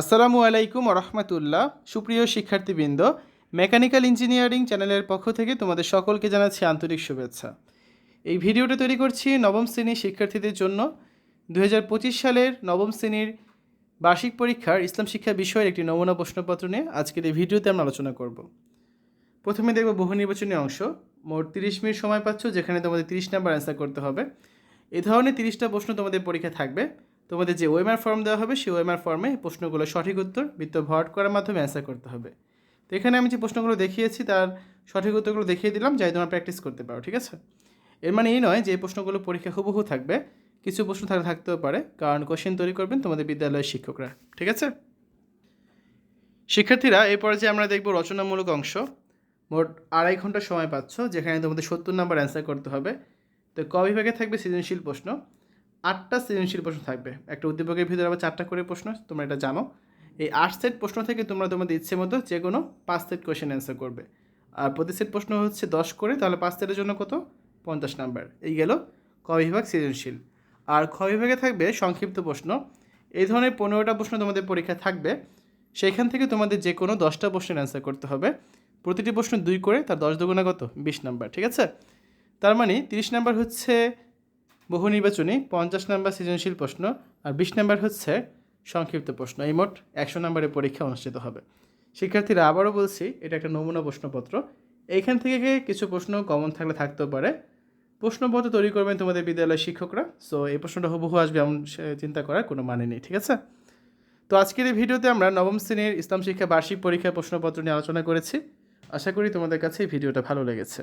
আসসালামু আলাইকুম রহমতুল্লাহ সুপ্রিয় শিক্ষার্থীবৃন্দ, মেকানিক্যাল ইঞ্জিনিয়ারিং চ্যানেলের পক্ষ থেকে তোমাদের সকলকে জানাচ্ছি আন্তরিক শুভেচ্ছা। এই ভিডিওটা তৈরি করছি নবম শ্রেণির শিক্ষার্থীদের জন্য। দুহাজার পঁচিশ সালের নবম শ্রেণির বার্ষিক পরীক্ষার ইসলাম শিক্ষা বিষয়ের একটি নমুনা প্রশ্নপত্র নিয়ে আজকের এই ভিডিওতে আমরা আলোচনা করব। প্রথমে দেখব বহু নির্বাচনী অংশ। মোট তিরিশ মিনিট সময় পাচ্ছ, যেখানে তোমাদের তিরিশ নাম্বার অ্যান্সার করতে হবে। এ ধরনের তিরিশটা প্রশ্ন তোমাদের পরীক্ষা থাকবে। তোমাদের যে ওয়েমার ফর্ম দেওয়া হবে, সেই ওয়েমার ফর্মে প্রশ্নগুলো সঠিক উত্তর বৃত্ত ভরাট করার মাধ্যমে অ্যান্সার করতে হবে। তো এখানে আমি যে প্রশ্নগুলো দেখিয়েছি, তার সঠিক উত্তরগুলো দেখিয়ে দিলাম, যাই তোমরা প্র্যাকটিস করতে পারো, ঠিক আছে? এর মানে এই নয় যে প্রশ্নগুলো পরীক্ষা হুবহু থাকবে, কিছু প্রশ্ন থাকলে থাকতেও পারে, কারণ কোশ্চেন তৈরি করবেন তোমাদের বিদ্যালয়ের শিক্ষকরা, ঠিক আছে? শিক্ষার্থীরা এই যে আমরা দেখব রচনামূলক অংশ। মোট আড়াই ঘণ্টা সময় পাচ্ছ, যেখানে তোমাদের সত্তর নাম্বার অ্যান্সার করতে হবে। তো ক বিভাগে থাকবে সৃজনশীল প্রশ্ন? আটটা সৃজনশীল প্রশ্ন থাকবে। একটা উদ্দীপকের ভিতরে আবার চারটা করে প্রশ্ন, তোমরা এটা জানো। এই আট সেট প্রশ্ন থেকে তোমরা তোমাদের ইচ্ছে মতো যে কোনো পাঁচ সেট কোয়েশ্চেন অ্যান্সার করবে। আর প্রতি সেট প্রশ্ন হচ্ছে দশ করে, তাহলে পাঁচ সেটের জন্য কত? পঞ্চাশ নাম্বার এই গেল ক বিভাগ সৃজনশীল। আর খ বিভাগে থাকবে সংক্ষিপ্ত প্রশ্ন। এই ধরনের পনেরোটা প্রশ্ন তোমাদের পরীক্ষা থাকবে। সেইখান থেকে তোমাদের যে কোনো দশটা প্রশ্নের অ্যান্সার করতে হবে। প্রতিটি প্রশ্ন দুই করে, তার দশ দুগুণা কত? বিশ নাম্বার ঠিক আছে? তার মানে তিরিশ নাম্বার হচ্ছে বহু নির্বাচনী পঞ্চাশ নাম্বার সৃজনশীল প্রশ্ন আর বিশ নাম্বার হচ্ছে সংক্ষিপ্ত প্রশ্ন। এই মোট একশো নাম্বারের পরীক্ষা অনুষ্ঠিত হবে। শিক্ষার্থীরা আবারও বলছি, এটা একটা নমুনা প্রশ্নপত্র। এইখান থেকে কিছু প্রশ্ন কমন থাকলে থাকতেও পারে। প্রশ্নপত্র তৈরি করবেন তোমাদের বিদ্যালয়ের শিক্ষকরা। সো এই প্রশ্নটা হুবহু আসবে এমন চিন্তা করার কোনো মানে নেই, ঠিক আছে? তো আজকের এই ভিডিওতে আমরা নবম শ্রেণির ইসলাম শিক্ষা বার্ষিক পরীক্ষার প্রশ্নপত্র নিয়ে আলোচনা করেছি। আশা করি তোমাদের কাছে এই ভিডিওটা ভালো লেগেছে।